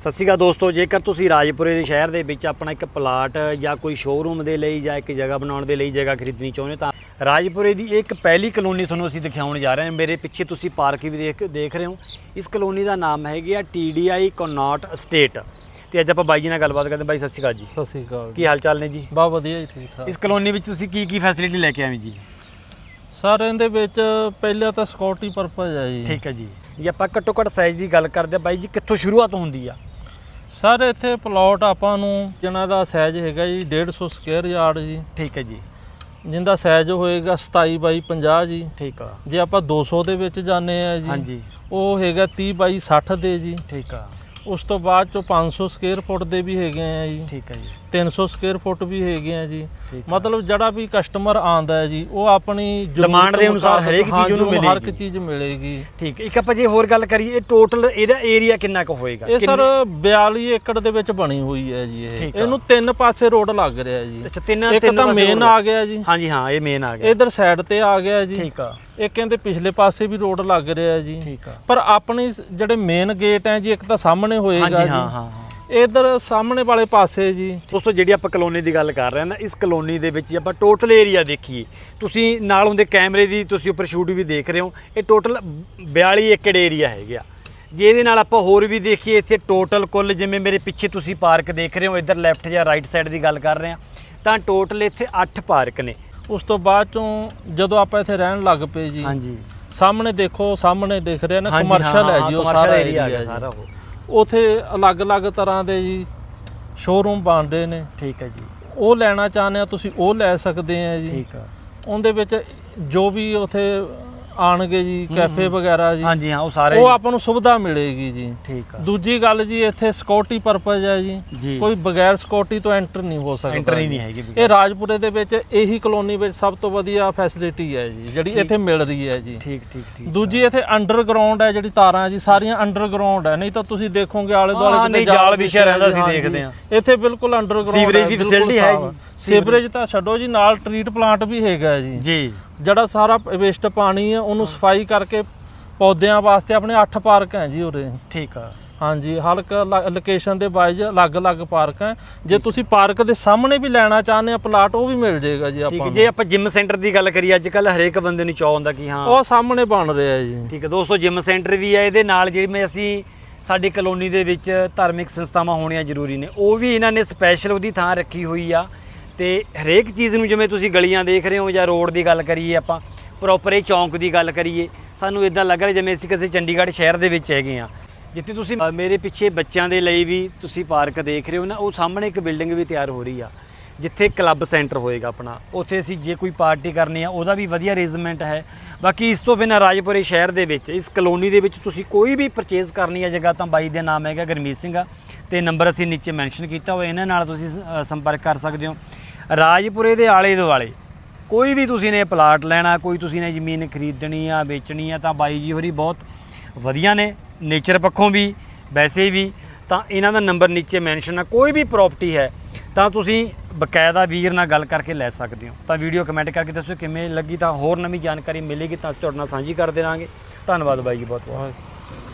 ਸਤਿ ਸ਼੍ਰੀ ਅਕਾਲ ਦੋਸਤੋ ਜੇਕਰ ਤੁਸੀਂ ਰਾਜਪੁਰੇ ਦੇ ਸ਼ਹਿਰ ਦੇ ਵਿੱਚ ਆਪਣਾ ਇੱਕ ਪਲਾਟ ਜਾਂ ਕੋਈ ਸ਼ੋਰੂਮ ਦੇ ਲਈ ਜਾਂ ਇੱਕ ਜਗ੍ਹਾ ਬਣਾਉਣ ਦੇ ਲਈ ਜਗ੍ਹਾ ਖਰੀਦਣੀ ਚਾਹੁੰਦੇ ਤਾਂ ਰਾਜਪੁਰੇ ਦੀ ਇੱਕ ਪਹਿਲੀ ਕਲੋਨੀ ਤੁਹਾਨੂੰ ਅਸੀਂ ਦਿਖਾਉਣ ਜਾ ਰਹੇ ਹਾਂ। ਮੇਰੇ ਪਿੱਛੇ ਤੁਸੀਂ ਪਾਰਕ ਵੀ ਦੇਖ ਦੇਖ ਰਹੇ ਹੋ। ਇਸ ਕਲੋਨੀ ਦਾ ਨਾਮ ਹੈਗੀ ਆ ਟੀਡੀਆਈ ਕੋਨਾਟ ਸਟੇਟ ਤੇ ਅੱਜ ਆਪਾਂ ਬਾਈ ਜੀ ਨਾਲ ਗੱਲਬਾਤ ਕਰਦੇ ਹਾਂ। ਬਾਈ ਸਤਿ ਸ਼੍ਰੀ ਅਕਾਲ ਜੀ। ਸਤਿ ਸ੍ਰੀ ਅਕਾਲ ਕੀ ਹਾਲ ਚਾਲ ਨੇ ਜੀ? ਬਾ ਵਧੀਆ ਜੀ ਠੀਕ ਠਾਕ। ਇਸ ਕਲੋਨੀ ਵਿੱਚ ਤੁਸੀਂ ਕੀ ਕੀ ਫੈਸਿਲਿਟੀ ਲੈ ਕੇ ਆਏ ਜੀ? ਸਰ ਇਹਦੇ ਵਿੱਚ ਪਹਿਲਾਂ ਤਾਂ ਸਿਕਿਉਰਿਟੀ ਪਰਪਸ ਹੈ ਜੀ। ਠੀਕ ਹੈ ਜੀ। ਜੇ ਆਪਾਂ ਘੱਟੋ ਘੱਟ ਸਾਈਜ਼ ਦੀ ਗੱਲ ਕਰਦੇ ਹਾਂ ਬਾਈ ਜੀ ਕਿੱਥੋਂ ਸ਼ੁਰੂਆਤ ਹੁੰਦੀ ਆ? ਸਰ ਇੱਥੇ ਪਲਾਟ ਆਪਾਂ ਨੂੰ ਜਿਹਨਾਂ ਦਾ ਸਾਈਜ਼ ਹੈਗਾ ਜੀ 150 ਸਕੁਅਰ ਯਾਰਡ ਜੀ। ਠੀਕ ਹੈ ਜੀ। ਜਿੰਦਾ ਸਾਈਜ਼ ਹੋਏਗਾ 27 ਬਾਈ 50 ਜੀ। ਠੀਕ ਆ। ਜੇ ਆਪਾਂ 200 ਦੇ ਵਿੱਚ ਜਾਂਦੇ ਆ ਜੀ ਹਾਂਜੀ। ਉਹ ਹੈਗਾ 30 ਬਾਈ 60 ਦੇ ਜੀ। ਠੀਕ ਆ। ਉਸ ਤੋਂ ਬਾਅਦ ਚੋਂ 500 ਸਕੁਅਰ ਫੁੱਟ ਦੇ ਵੀ ਹੈਗੇ ਆ ਜੀ। ਠੀਕ ਹੈ ਜੀ। 300 ਸਕੁਅਰ ਫੁੱਟ ਵੀ ਹੈਗੇ ਆ ਜੀ। ਮਤਲਬ ਜਿਹੜਾ ਵੀ ਕਸਟਮਰ ਆਂਦਾ ਹੈ ਜੀ ਉਹ ਆਪਣੀ Demand ਦੇ ਅਨੁਸਾਰ ਹਰੇਕ ਚੀਜ਼ ਉਹਨੂੰ ਹਰ ਇੱਕ ਮਿਲੇਗੀ। ਚੀਜ਼ ਮਿਲੇਗੀ। ਠੀਕ ਇੱਕ ਆਪਾਂ ਜੇ ਹੋਰ ਗੱਲ ਕਰੀਏ ਇਹ ਟੋਟਲ ਇਹਦਾ ਏਰੀਆ ਕਿੰਨਾ ਕੁ ਹੋਏਗਾ? ਇਹ ਸਰ ਕਿੰਨੇ- 42 ਏਕੜ ਦੇ ਵਿੱਚ ਬਣੀ ਹੋਈ ਹੈ ਜੀ ਇਹ। ਇਹਨੂੰ ਤਿੰਨ ਪਾਸੇ ਰੋਡ ਲੱਗ ਰਿਹਾ ਜੀ। ਅੱਛਾ ਤਿੰਨ ਇੱਕ ਤਿੰਨ ਤਾਂ ਪਾਸੇ ਮੇਨ ਆ ਗਿਆ ਜੀ। ਹਾਂਜੀ ਹਾਂ ਇਹ ਮੇਨ ਆ ਗਿਆ। ਇਧਰ ਸਾਈਡ ਤੇ ਆ ਗਿਆ ਜੀ। ਠੀਕ ਆ। ਇੱਕ ਕਹਿੰਦੇ ਪਿਛਲੇ ਪਾਸੇ ਵੀ ਰੋਡ ਲੱਗ ਰਿਹਾ ਜੀ। ਠੀਕ ਆ। ਪਰ ਆਪਣੀ ਜਿਹੜੇ ਮੇਨ ਗੇਟ ਹੈ ਜੀ ਇੱਕ ਤਾਂ ਸਾਹਮਣੇ ਹੋਏਗਾ ਹਾਂਜੀ ਜੀ। ਹਾਂ ਹਾਂ ਹਾਂ। ਇਧਰ ਸਾਹਮਣੇ ਵਾਲੇ ਪਾਸੇ ਜੀ। ਦੋਸਤੋ ਜਿਹੜੀ ਆਪਾਂ ਕਲੋਨੀ ਦੀ ਗੱਲ ਕਰ ਰਹੇ ਹਾਂ ਨਾ ਇਸ ਕਲੋਨੀ ਦੇ ਵਿੱਚ ਜੇ ਆਪਾਂ ਟੋਟਲ ਏਰੀਆ ਦੇਖੀਏ। ਤੁਸੀਂ ਨਾਲ ਹੁੰਦੇ ਕੈਮਰੇ ਦੀ ਤੁਸੀਂ ਉੱਪਰ ਸ਼ੂਟ ਵੀ ਦੇਖ ਰਹੇ ਹੋ ਇਹ ਟੋਟਲ 42 ਏਕੜ ਏਰੀਆ ਹੈਗਾ ਜੇ ਇਹਦੇ ਨਾਲ ਆਪਾਂ ਹੋਰ ਵੀ ਦੇਖੀਏ ਇੱਥੇ ਟੋਟਲ ਕੁੱਲ ਜਿਵੇਂ ਮੇਰੇ ਪਿੱਛੇ ਤੁਸੀਂ ਪਾਰਕ ਦੇਖ ਰਹੇ ਹੋ ਇੱਧਰ ਲੈਫਟ ਜਾਂ ਰਾਈਟ ਸਾਈਡ ਦੀ ਗੱਲ ਕਰ ਰਹੇ ਹਾਂ ਤਾਂ ਟੋਟਲ ਇੱਥੇ 8 ਪਾਰਕ ਨੇ। ਉਸ ਤੋਂ ਬਾਅਦ ਚੋਂ ਜਦੋਂ ਆਪਾਂ ਇੱਥੇ ਰਹਿਣ ਲੱਗ ਪਏ ਜੀ ਹਾਂਜੀ। ਸਾਹਮਣੇ ਦੇਖੋ ਸਾਹਮਣੇ ਦਿਖ ਰਿਹਾ ਨਾ ਹਾਂਜੀ, ਕਮਰਸ਼ੀਅਲ ਹਾਂ, ਹੈ ਹਾਂ, ਜੀ ਉਹ commercial ਸਾਰਾ area ਏਰੀਆ ਜੀ ਸਾਰਾ ਉਹ। ਉਥੇ ਅਲੱਗ-ਅਲੱਗ ਤਰ੍ਹਾਂ ਦੇ ਜੀ ਸ਼ੋਰੂਮ ਬਣਦੇ ਨੇ। ਠੀਕ ਹੈ ਜੀ। ਉਹ ਲੈਣਾ ਚਾਹੁੰਦੇ ਆ ਤੁਸੀਂ ਉਹ ਲੈ ਸਕਦੇ ਆ ਜੀ। ਠੀਕ ਆ। ਉਹਦੇ ਵਿੱਚ ਜੋ ਵੀ ਉਥੇ ਆਣਗੇ ਜੀ ਕੈਫੇ ਵਗੈਰਾ ਜੀ। ਹਾਂਜੀ ਹਾਂ ਉਹ ਸਾਰੇ ਉਹ ਆਪਾਂ ਨੂੰ ਸੁਵਿਧਾ ਮਿਲੇਗੀ ਜੀ। ਠੀਕ ਆ। ਦੂਜੀ ਗੱਲ ਜੀ ਇੱਥੇ ਸਿਕਿਉਰਿਟੀ ਪਰਪਸ ਹੈ ਜੀ। ਕੋਈ ਬਗੈਰ ਸਿਕਿਉਰਿਟੀ ਤੋਂ ਐਂਟਰ ਨਹੀਂ ਹੋ ਸਕਦਾ ਐਂਟਰੀ। ਨਹੀਂ ਹੈਗੀ ਇਹ ਰਾਜਪੁਰੇ ਦੇ ਵਿੱਚ ਇਹੀ ਕਲੋਨੀ ਵਿੱਚ ਸਭ ਤੋਂ ਵਧੀਆ ਫੈਸਿਲਿਟੀ ਹੈ ਜੀ ਜਿਹੜੀ ਇੱਥੇ ਮਿਲ ਰਹੀ ਹੈ ਜੀ। ਠੀਕ ਠੀਕ ਠੀਕ। ਦੂਜੀ ਇੱਥੇ ਅੰਡਰਗਰਾਉਂਡ ਹੈ ਜਿਹੜੀ ਤਾਰਾਂ ਜੀ ਸਾਰੀਆਂ ਅੰਡਰਗਰਾਉਂਡ ਹੈ। ਨਹੀਂ ਤਾਂ ਤੁਸੀਂ ਦੇਖੋਗੇ ਆਲੇ ਦੁਆਲੇ ਕਿਤੇ ਜਾਲ ਵਿਛਿਆ ਰਹਿੰਦਾ ਹਾਂਜੀ। ਦੇਖਦੇ ਹਾਂ। ਇੱਥੇ ਬਿਲਕੁਲ ਅੰਡਰਗਰਾਉਂਡ ਸੀਵਰੇਜ ਦੀ facility ਹੈ ਜੀ? ਸੀਵਰੇਜ ਤਾਂ ਛੱਡੋ ਜੀ ਨਾਲ ਟਰੀਟ ਪਲਾਂਟ ਵੀ ਹੈਗਾ ਜੀ। ਜੀ। ਜਿਹੜਾ ਸਾਰਾ ਵੇਸਟ ਪਾਣੀ ਹੈ ਉਹਨੂੰ ਸਫ਼ਾਈ ਕਰਕੇ ਪੌਦਿਆਂ ਵਾਸਤੇ ਆਪਣੇ 8 ਪਾਰਕ ਹੈ ਜੀ ਉਰੇ। ਠੀਕ ਆ। ਹਾਂਜੀ ਹਲਕਾ ਲੋਕੇਸ਼ਨ ਦੇ ਵਾਈਜ਼ ਅਲੱਗ-ਅਲੱਗ ਪਾਰਕ ਹੈ। ਜੇ ਤੁਸੀਂ ਪਾਰਕ ਦੇ ਸਾਹਮਣੇ ਵੀ ਲੈਣਾ ਚਾਹੁੰਦੇ ਆ ਪਲਾਟ ਉਹ ਵੀ ਮਿਲ ਜਾਏਗਾ ਜੀ ਠੀਕ ਆਪਾਂ ਨੂੰ। ਜੇ ਆਪਾਂ ਜਿਮ ਸੈਂਟਰ ਦੀ ਗੱਲ ਕਰੀਏ ਅੱਜ ਕੱਲ ਹਰੇਕ ਬੰਦੇ ਨੂੰ ਚਾਹ ਹੁੰਦਾ ਕਿ ਹਾਂ। ਉਹ ਸਾਹਮਣੇ ਬਣ ਰਿਹਾ ਜੀ। ਠੀਕ ਹੈ ਦੋਸਤੋ ਜਿਮ ਸੈਂਟਰ ਵੀ ਹੈ ਇਹਦੇ ਨਾਲ ਜਿਵੇਂ ਅਸੀਂ ਸਾਡੀ ਕਲੋਨੀ ਦੇ ਵਿੱਚ ਧਾਰਮਿਕ ਸੰਸਥਾਵਾਂ ਹੋਣੀਆਂ ਜ਼ਰੂਰੀ ਨੇ ਉਹ ਵੀ ਇਹਨਾਂ ਨੇ ਸਪੈਸ਼ਲ ਉਹਦੀ ਥਾਂ ਰੱਖੀ ਹੋਈ ਆ। ਤੇ ਹਰੇਕ ਚੀਜ਼ ਨੂੰ ਜਿਵੇਂ ਤੁਸੀਂ ਗਲੀਆਂ ਦੇਖ ਰਹੇ ਹੋ ਜਾਂ ਰੋਡ ਦੀ ਗੱਲ ਕਰੀਏ ਆਪਾਂ ਪ੍ਰੋਪਰ ਇਹ ਚੌਂਕ ਦੀ ਗੱਲ ਕਰੀਏ ਸਾਨੂੰ ਇਦਾਂ ਲੱਗ ਰਿਹਾ ਜਿਵੇਂ ਅਸੀਂ ਕਿਸੇ ਚੰਡੀਗੜ੍ਹ ਸ਼ਹਿਰ ਦੇ ਵਿੱਚ ਹੈਗੇ ਆ ਜਿੱਥੇ ਤੁਸੀਂ ਮੇਰੇ ਪਿੱਛੇ ਬੱਚਿਆਂ ਦੇ ਲਈ ਵੀ ਤੁਸੀਂ ਪਾਰਕ ਦੇਖ ਰਹੇ ਹੋ ਨਾ ਉਹ ਸਾਹਮਣੇ ਇੱਕ ਬਿਲਡਿੰਗ ਵੀ ਤਿਆਰ ਹੋ ਰਹੀ ਆ ਜਿੱਥੇ ਕਲੱਬ ਸੈਂਟਰ ਹੋਏਗਾ ਆਪਣਾ। ਉੱਥੇ ਅਸੀਂ ਜੇ ਕੋਈ ਪਾਰਟੀ ਕਰਨੀ ਆ ਉਹਦਾ ਵੀ ਵਧੀਆ ਅਰੇਂਜਮੈਂਟ ਹੈ। ਬਾਕੀ ਇਸ ਤੋਂ ਬਿਨਾਂ ਰਾਜਪੁਰੇ ਸ਼ਹਿਰ ਦੇ ਵਿੱਚ ਇਸ ਕਲੋਨੀ ਦੇ ਵਿੱਚ ਤੁਸੀਂ ਕੋਈ ਵੀ ਪਰਚੇਜ਼ ਕਰਨੀ ਆ ਜਗ੍ਹਾ ਤਾਂ ਬਾਈ ਦੇ ਨਾਮ ਹੈਗਾ ਗਰਮੀਤ ਸਿੰਘ ਆ ਤੇ ਨੰਬਰ ਅਸੀਂ ਨੀਚੇ ਮੈਂਸ਼ਨ ਕੀਤਾ ਹੋਇਆ ਇਹਨਾਂ ਨਾਲ ਤੁਸੀਂ ਅ, ਸੰਪਰਕ ਕਰ ਸਕਦੇ ਹੋ। ਰਾਜਪੁਰੇ ਦੇ ਆਲੇ ਦੁਆਲੇ। ਕੋਈ ਵੀ ਤੁਸੀਂ ਨੇ ਪਲਾਟ ਲੈਣਾ, ਕੋਈ ਤੁਸੀਂ ਨੇ ਜ਼ਮੀਨ ਖਰੀਦਣੀ ਆ, ਵੇਚਣੀ ਆ, ਤਾਂ ਬਾਈ ਜੀ ਹੋਰੀ ਬਹੁਤ ਵਧੀਆ ਨੇ। ਨੇਚਰ ਪੱਖੋਂ ਵੀ, ਵੈਸੇ ਵੀ, ਤਾਂ ਇਹਨਾਂ ਦਾ ਨੰਬਰ ਨੀਚੇ ਮੈਂਸ਼ਨ ਆ। ਕੋਈ ਵੀ ਪ੍ਰਾਪਰਟੀ ਹੈ, ਤਾਂ ਤੁਸੀਂ ਬਕਾਇਦਾ ਵੀਰ ਨਾਲ ਗੱਲ ਕਰਕੇ ਲੈ ਸਕਦੇ ਹੋ। ਤਾਂ ਵੀਡੀਓ ਕਮੈਂਟ ਕਰਕੇ ਦੱਸੋ ਕਿਵੇਂ ਲੱਗੀ, ਤਾਂ ਹੋਰ ਨਵੀਂ ਜਾਣਕਾਰੀ ਮਿਲੇਗੀ, ਤਾਂ ਅਸੀਂ ਤੁਹਾਡੇ ਨਾਲ ਸਾਂਝੀ ਕਰ ਦੇਵਾਂਗੇ। ਧੰਨਵਾਦ ਬਾਈ ਜੀ ਬਹੁਤ ਬਹੁਤ।